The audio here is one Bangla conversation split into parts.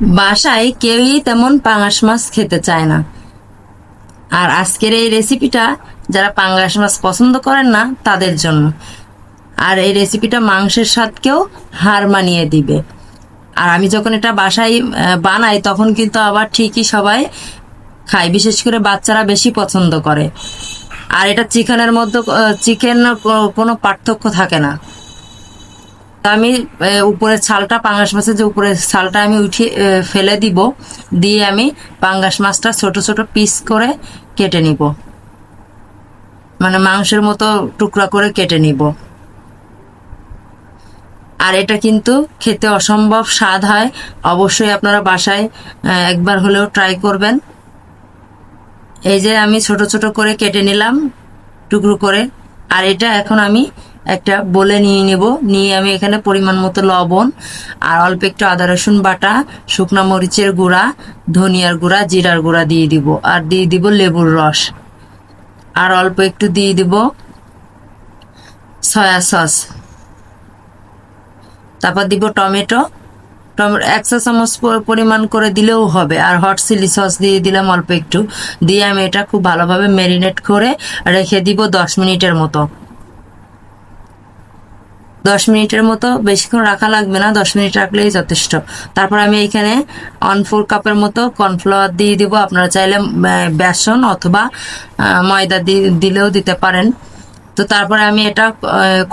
বাসায় কেউই তেমন পাঙাশ মাছ খেতে চায় না। আর আজকের এই রেসিপিটা যারা পাঙ্গাস মাছ পছন্দ করেন না, তাদের জন্য। আর এই রেসিপিটা মাংসের স্বাদকেও হার মানিয়ে দিবে। আর আমি যখন এটা বাসায় বানাই, তখন কিন্তু আবার ঠিকই সবাই খায়। বিশেষ করে বাচ্চারা বেশি পছন্দ করে। আর এটা চিকেনের মধ্যে চিকেন কোনো পার্থক্য থাকে না। তা আমি উপরের ছালটা, পাঙ্গাস মাছের যে উপরের ছালটা আমি উঠিয়ে ফেলে দিব, দিয়ে আমি পাঙ্গাস মাছটা ছোট ছোট পিস করে কেটে নিব। মানে মাংসের মতো টুকরা করে কেটে নিব। আর এটা কিন্তু খেতে অসম্ভব স্বাদ হয়। অবশ্যই আপনারা বাসায় একবার হলেও ট্রাই করবেন। এই যে আমি ছোট ছোট করে কেটে নিলাম, টুকরো করে। আর এটা এখন আমি একটা বলে নিয়ে নেব। নিয়ে আমি এখানে পরিমাণ মতো লবণ আর অল্প একটু আদা, রসুন বাটা, শুকনো মরিচের গুঁড়া, ধনিয়ার গুঁড়া, জিরার গুঁড়া দিয়ে দিব আর দিয়ে দিব লেবুর রস। আর অল্প একটু দিয়ে দিব সয়া সস। তারপর দিব টমেটো। টমেটো এক চা চামচ পরিমাণ করে দিলেও হবে আর হট চিলি সস দিয়ে দিলাম অল্প একটু। দিয়ে আমি এটা খুব ভালোভাবে ম্যারিনেট করে রেখে দিব দশ মিনিটের মতো। দশ মিনিটের মতো বেশিক্ষণ রাখা লাগবে না, দশ মিনিট রাখলেই যথেষ্ট। তারপর আমি এখানে ওয়ান ফোর কাপের মতো কর্নফ্লাওয়ার দিয়ে দিব। আপনারা চাইলে বেসন অথবা ময়দা দিলেও দিতে পারেন। তো তারপরে আমি এটা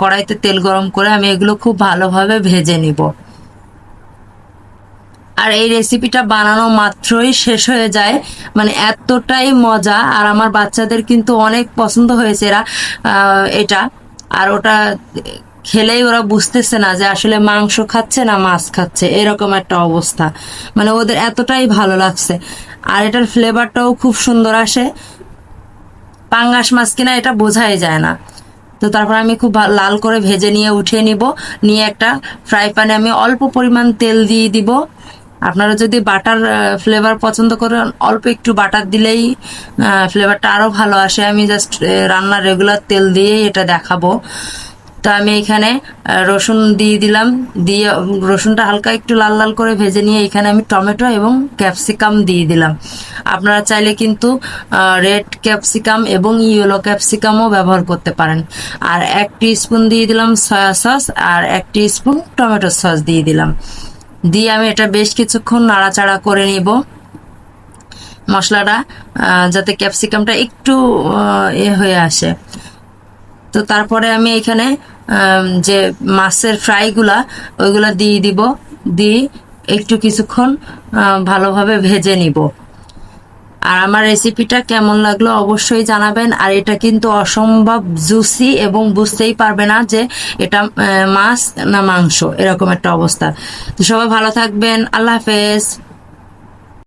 কড়াইতে তেল গরম করে আমি এগুলো খুব ভালোভাবে ভেজে নিব। আর এই রেসিপিটা বানানো মাত্রই শেষ হয়ে যায়। মানে এতটাই মজা। আর আমার বাচ্চাদের কিন্তু অনেক পছন্দ হয়েছে এরা এটা। আর ওটা খেলেই ওরা বুঝতেছে না যে আসলে মাংস খাচ্ছে না মাছ খাচ্ছে। এরকম একটা অবস্থা। মানে ওদের এতটাই ভালো লাগছে। আর এটার ফ্লেভারটাও খুব সুন্দর আসে। পাঙ্গাস মাছ কিনা এটা বোঝাই যায় না। তো তারপর আমি খুব লাল করে ভেজে নিয়ে উঠিয়ে নিব। নিয়ে একটা ফ্রাই প্যানে আমি অল্প পরিমাণ তেল দিয়ে দিব। আপনারা যদি বাটার ফ্লেভার পছন্দ করেন, অল্প একটু বাটার দিলেই ফ্লেভারটা আরও ভালো আসে। আমি জাস্ট রান্নার রেগুলার তেল দিয়েই এটা দেখাবো। তো আমি এখানে রসুন দিয়ে দিলাম। দিয়ে রসুনটা হালকা একটু লাল লাল করে ভেজে নিয়ে এখানে আমি টমেটো এবং ক্যাপসিকাম দিয়ে দিলাম। আপনারা চাইলে কিন্তু রেড ক্যাপসিকাম এবং ইয়েলো ক্যাপসিকামও ব্যবহার করতে পারেন। আর এক স্পুন দিয়ে দিলাম সয়া সস, আর এক স্পুন টমেটো সস দিয়ে দিলাম। দিয়ে আমি এটা বেশ কিছুক্ষণ নাড়াচাড়া করে নিব। মশলাটা যাতে ক্যাপসিকামটা একটু এ হয়ে আসে। তো তারপরে আমি এখানে যে মাছের ফ্রাইগুলা, ওইগুলা দিয়ে দিব, দিয়ে একটু কিছুক্ষণ ভালোভাবে ভেজে নিব। আর আমার রেসিপিটা কেমন লাগল অবশ্যই জানাবেন। আর এটা কিন্তু অসম্ভব জুসি এবং বুঝতেই পারবে না যে এটা মাছ না মাংস, এরকম একটা অবস্থা। তো সবাই ভালো থাকবেন। আল্লাহ হাফেজ।